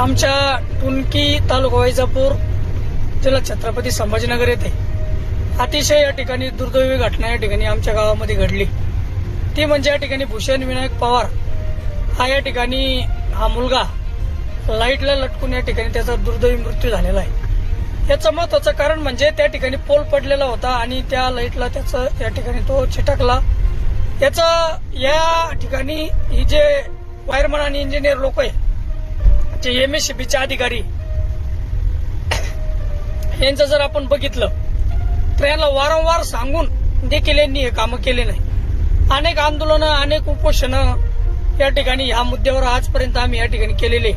आमच्या टुनकी तालुका वैजापूर जिल्हा छत्रपती संभाजीनगर येथे अतिशय या ठिकाणी दुर्दैवी घटना या ठिकाणी आमच्या गावामध्ये घडली. ती म्हणजे या ठिकाणी भूषण विनायक पवार हा या ठिकाणी हा मुलगा लाईटला लटकून या ठिकाणी त्याचा दुर्दैवी मृत्यू झालेला आहे. याचं महत्वाचं कारण म्हणजे त्या ठिकाणी पोल पडलेला होता आणि त्या लाईटला त्याचं या ठिकाणी तो चिटकला. याचा या ठिकाणी ही जे वायरमन आणि इंजिनियर लोक आहे जे एम एस चे अधिकारी यांचं जर आपण बघितलं तर यांना वारंवार सांगून देखील यांनी हे कामं केले नाही. अनेक आंदोलनं अनेक उपोषणं या ठिकाणी ह्या मुद्द्यावर आजपर्यंत आम्ही या ठिकाणी केलेले.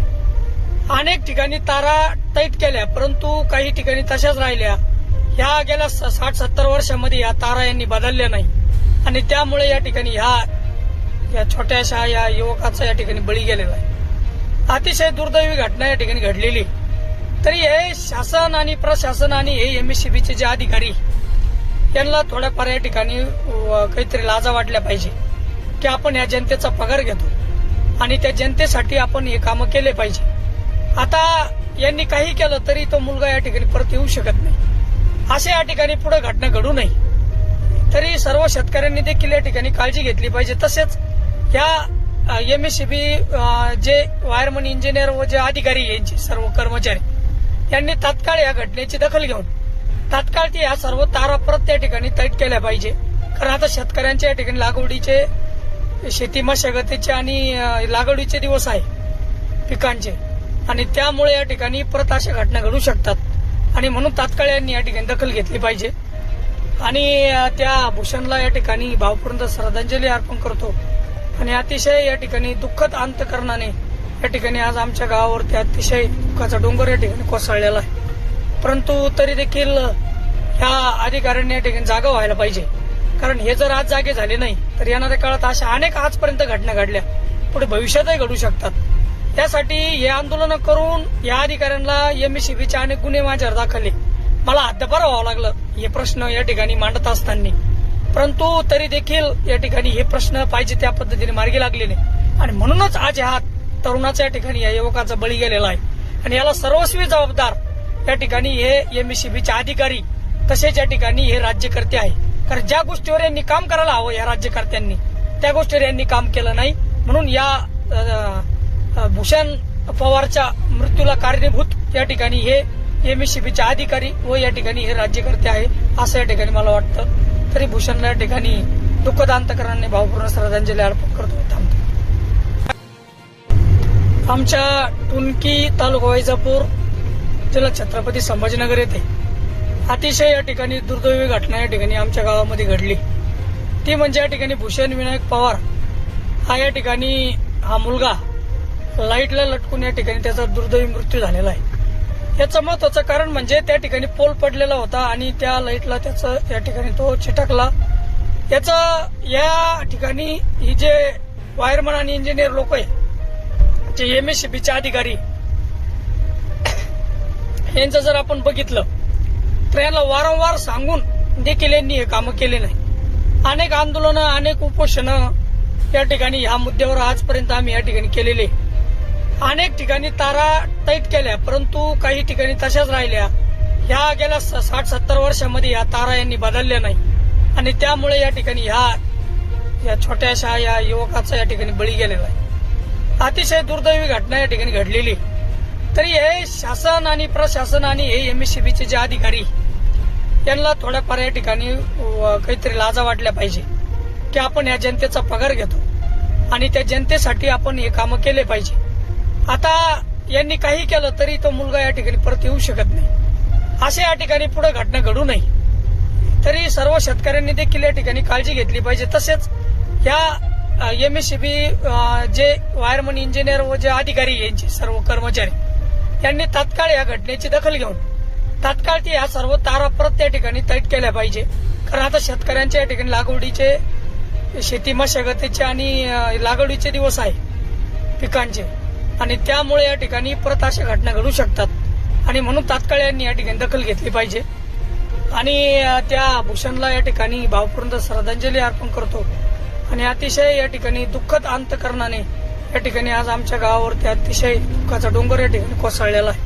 अनेक ठिकाणी तारा टाईट केल्या परंतु काही ठिकाणी तशाच राहिल्या. ह्या गेल्या साठ सत्तर वर्षामध्ये या तारा यांनी बदलल्या नाही. आणि त्यामुळे या ठिकाणी ह्या या छोट्याशा या युवकाचा या ठिकाणी बळी गेलेला आहे. अतिशय दुर्दैवी घटना या ठिकाणी घडलेली. तरी हे शासन आणि प्रशासन आणि हे एमएससीबीचे जे अधिकारी यांना थोड्याफार या ठिकाणी काहीतरी लाजा वाटल्या पाहिजे की आपण या जनतेचा पगार घेतो आणि त्या जनतेसाठी आपण हे कामं केले पाहिजे. आता यांनी काही केलं तरी तो मुलगा या ठिकाणी परत येऊ शकत नाही. असे या ठिकाणी पुढे घटना घडू नये. तरी सर्व शेतकऱ्यांनी देखील या ठिकाणी काळजी घेतली पाहिजे. तसेच या एमएससीबी जे फायरमन इंजिनियर व जे अधिकारी यांचे सर्व कर्मचारी यांनी तात्काळ या घटनेची दखल घेऊन तात्काळ ते या सर्व तारा परत त्या ठिकाणी तैट केल्या पाहिजे. कारण आता शेतकऱ्यांच्या या ठिकाणी लागवडीचे शेती मशागतीचे आणि लागवडीचे दिवस आहे पिकांचे. आणि त्यामुळे या ठिकाणी परत अशा घटना घडू शकतात. आणि म्हणून तात्काळ यांनी या ठिकाणी दखल घेतली पाहिजे. आणि त्या भूषणला या ठिकाणी भावपूर्ण श्रद्धांजली अर्पण करतो. आणि अतिशय या ठिकाणी दुःखद अंतकरणाने या ठिकाणी आज आमच्या गावावरती अतिशय दुःखाचा डोंगर या ठिकाणी कोसळलेला आहे. परंतु तरी देखील ह्या अधिकाऱ्यांनी या ठिकाणी जागा व्हायला पाहिजे. कारण हे जर आज जागे झाले नाही तर येणाऱ्या काळात अशा अनेक आजपर्यंत घटना घडल्या. पुढे भविष्यातही घडू शकतात. त्यासाठी हे आंदोलन करून या अधिकाऱ्यांना एमएससीबीचे अनेक गुन्हे माझ्यावर दाखवले. मला हद्दपार व्हावं लागलं हे प्रश्न या ठिकाणी मांडत असताना. परंतु तरी देखील या ठिकाणी हे प्रश्न पाहिजे त्या पद्धतीने मार्गी लागले नाही आणि म्हणूनच आज ह्या तरुणाचा या ठिकाणी या युवकाचा बळी गेलेला आहे. आणि याला सर्वस्वी जबाबदार या ठिकाणी हे एमएससीबीचे अधिकारी तसेच या ठिकाणी हे राज्यकर्ते आहे कारण ज्या गोष्टीवर यांनी काम करायला हवं या राज्यकर्त्यांनी त्या गोष्टीवर यांनी काम केलं नाही. म्हणून या भूषण पवारच्या मृत्यूला कारणीभूत या ठिकाणी हे एमएससीबीचे अधिकारी व या ठिकाणी हे राज्यकर्ते आहे असं या ठिकाणी मला वाटतं. तरी भूषणला या ठिकाणी दुःखदांतकरांनी भावपूर्ण श्रद्धांजली अर्पण करतो. थांबतो. आमच्या टुनकी तालुका वैजापूर जिल्हा छत्रपती संभाजीनगर येथे अतिशय या ठिकाणी दुर्दैवी घटना या ठिकाणी आमच्या गावामध्ये घडली. ती म्हणजे या ठिकाणी भूषण विनायक पवार हा या ठिकाणी हा मुलगा लाईटला लटकून या ठिकाणी त्याचा दुर्दैवी मृत्यू झालेला आहे. याचं महत्वाचं कारण म्हणजे त्या ठिकाणी पोल पडलेला होता आणि त्या लाईटला त्याचं या ठिकाणी तो चिटकला. याचा या ठिकाणी ही जे वायरमन आणि इंजिनियर लोक आहे जे एमएससीबीचे अधिकारी. यांचं जर आपण बघितलं तर यांना वारंवार सांगून देखील यांनी हे कामं केले नाही. अनेक आंदोलनं अनेक उपोषणं या ठिकाणी ह्या मुद्द्यावर आजपर्यंत आम्ही या ठिकाणी केलेले. अनेक ठिकाणी तारा टाईट केल्या परंतु काही ठिकाणी तशाच राहिल्या. ह्या गेल्या साठ सत्तर वर्षामध्ये या तारा यांनी बदलल्या नाही. आणि त्यामुळे या ठिकाणी ह्या या छोट्याशा या युवकाचा या ठिकाणी बळी गेलेला आहे. अतिशय दुर्दैवी घटना या ठिकाणी घडलेली. तरी हे शासन आणि प्रशासन आणि हे एमएससीबीचे जे अधिकारी यांना थोड्याफार या ठिकाणी काहीतरी लाजा वाटल्या पाहिजे की आपण या जनतेचा पगार घेतो आणि त्या जनतेसाठी आपण हे कामं केले पाहिजे. आता यांनी काही केलं तरी तो मुलगा या ठिकाणी परत येऊ शकत नाही. असे या ठिकाणी पुढे घटना घडू नये. तरी सर्व शेतकऱ्यांनी देखील या ठिकाणी काळजी घेतली पाहिजे. तसेच या एमएससीबी जे वायरमन इंजिनियर व जे अधिकारी यांचे सर्व कर्मचारी यांनी तात्काळ या घटनेची दखल घेऊन तात्काळ ते या सर्व तारा परत त्या ठिकाणी तैट केल्या पाहिजे. कारण आता शेतकऱ्यांच्या या ठिकाणी लागवडीचे शेती मशागतीचे आणि लागवडीचे दिवस आहे पिकांचे. आणि त्यामुळे या ठिकाणी परत अशा घटना घडू शकतात. आणि म्हणून तात्काळ यांनी या ठिकाणी दखल घेतली पाहिजे. आणि त्या भूषणला या ठिकाणी भावपूर्ण श्रद्धांजली अर्पण करतो. आणि अतिशय या ठिकाणी दुःखद अंतकरणाने या ठिकाणी आज आमच्या गावावरती अतिशय दुःखाचा डोंगर या ठिकाणी कोसळलेला आहे.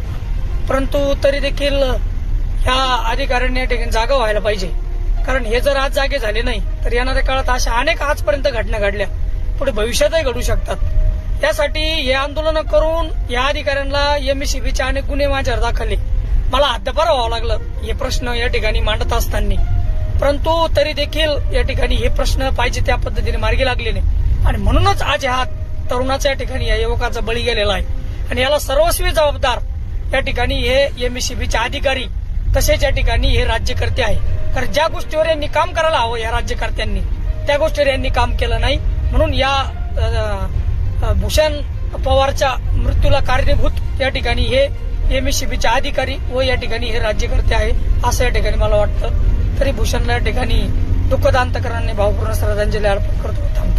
परंतु तरी देखील ह्या अधिकाऱ्यांनी या ठिकाणी जागा व्हायला पाहिजे. कारण हे जर आज जागे झाले नाही तर येणाऱ्या काळात अशा अनेक आजपर्यंत घटना घडल्या. पुढे भविष्यातही घडू शकतात. त्यासाठी हे आंदोलन करून या अधिकाऱ्यांना एमएससीबीचे अनेक गुन्हे माझ्यावर दाखवले मला हद्दपार व्हावं लागलं. हे प्रश्न या ठिकाणी मांडत असताना. परंतु तरी देखील या ठिकाणी हे प्रश्न पाहिजे त्या पद्धतीने मार्गी लागले नाही आणि म्हणूनच आज हा तरुणाचा या ठिकाणी या युवकाचा बळी गेलेला आहे. आणि याला सर्वस्वी जबाबदार या ठिकाणी हे एमएससीबीचे अधिकारी तसेच या ठिकाणी हे राज्यकर्ते आहे. कारण ज्या गोष्टीवर यांनी काम करायला हवं या राज्यकर्त्यांनी त्या गोष्टीवर यांनी काम केलं नाही. म्हणून या भूषण पवारच्या मृत्यूला कारणीभूत या ठिकाणी हे एमएससीबीचे अधिकारी व या ठिकाणी हे राज्यकर्ते आहे असं या ठिकाणी मला वाटतं. तरी भूषणला या ठिकाणी दुःखदांतकरांनी भावपूर्ण श्रद्धांजली अर्पण करतो. थांबतो